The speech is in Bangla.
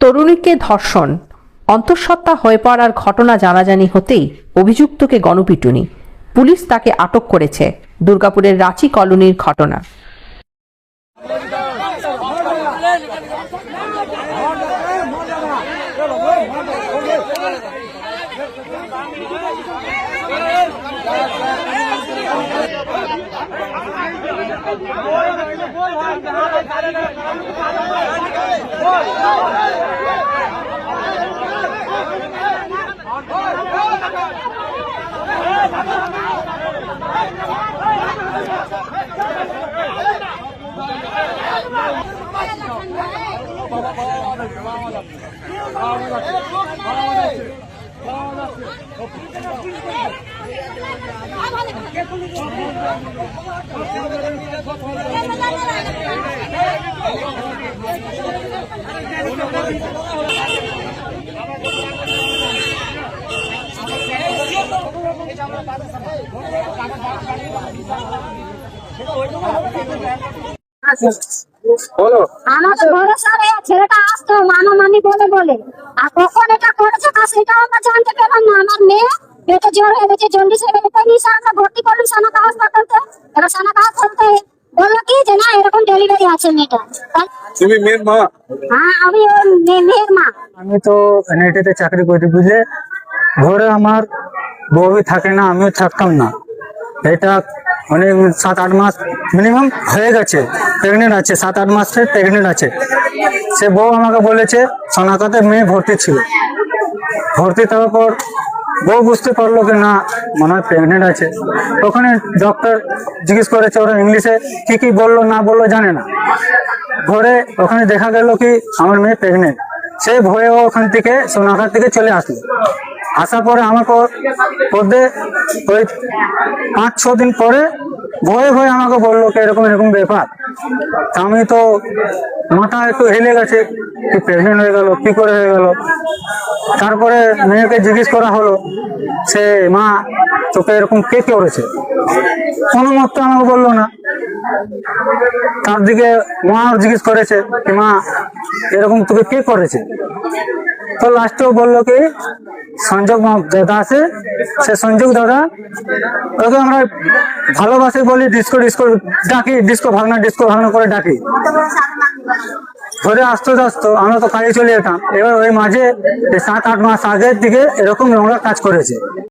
তরুণীকে ধর্ষণ। অন্তঃসত্ত্বা হয়ে পড়ার ঘটনা জানাজানি হতেই অভিযুক্তকে গণপিটুনি। পুলিশ তাকে আটক করেছে। দুর্গাপুরের রাঁচি কলোনির ঘটনা। ভালো বলো। আমাদের ভরসা ছেলেটা আসতো মামি বলে বলে। আর কখন এটা করেছে তা সেটাও আমরা জানতে পেলাম না। আমার মেয়ে পেটে জ্বর হয়ে গেছে জন্ডিস হয়ে গেছে নিয়ে আমরা ভর্তি করলাম সানাকা হাসপাতালতে এবার এরকম আছে মেয়েটা। তুমি মেয়ের মা? হ্যাঁ আমি মেয়ের মা। আমি তো এনআইটিতে চাকরি করি বুঝলে? ঘরে আমার বউ থাকে না আমিও থাকতাম না। এটা অনেক সাত আট মাস মিনিমাম হয়ে গেছে প্রেগনেন্ট আছে সাত আট মাস প্রেগনেন্ট আছে। সে বউ আমাকে বলেছে সোনাকাতে মেয়ে ভর্তি ছিল। ভর্তি দেওয়ার পর বউ বুঝতে পারল কি না মনে হয় প্রেগনেন্ট আছে। ওখানে ডক্টর জিজ্ঞেস করেছে ওরা ইংলিশে কি কি বলল, না বলল জানে না। ঘরে ওখানে দেখা গেল কি, আমার মেয়ে প্রেগনেন্ট সে ভয়ে ওখান থেকে সোনাঘাট থেকে চলে আসলো। আসার পরে আমার পদে ওই পাঁচ ছ দিন পরে ভয়ে ভয়ে আমাকে বলল কি, এরকম এরকম ব্যাপার। আমি তো মাথা একটু হেলে গেছে, কি প্রেগনেন্ট হয়ে গেল, কি করে হয়ে গেল। তারপরে মেয়েকে জিজ্ঞেস করা হলো, সে, মা, তোকে এরকম কে করেছে? কোনো মত আমাকে বলল না। তার দিকে মা জিজ্ঞেস করেছে কি, মা, এরকম তোকে কে করেছে? তো লাস্টেও বলল কি সংযোগ দাদা আছে, সে সংযোগ দাদা। ওকে আমরা ভালোবাসি বলি ডিস্কো ডিস্কো ডাকি ডিস্কো ভাগনা ডিস্কো ভাগনা করে ডাকি। ধরে আসতো আসতো আমরা তো কাজে চলে যেতাম। এবার ওই মাঝে সাত, আট মাস আগের দিকে এরকম নোংরা কাজ করেছে।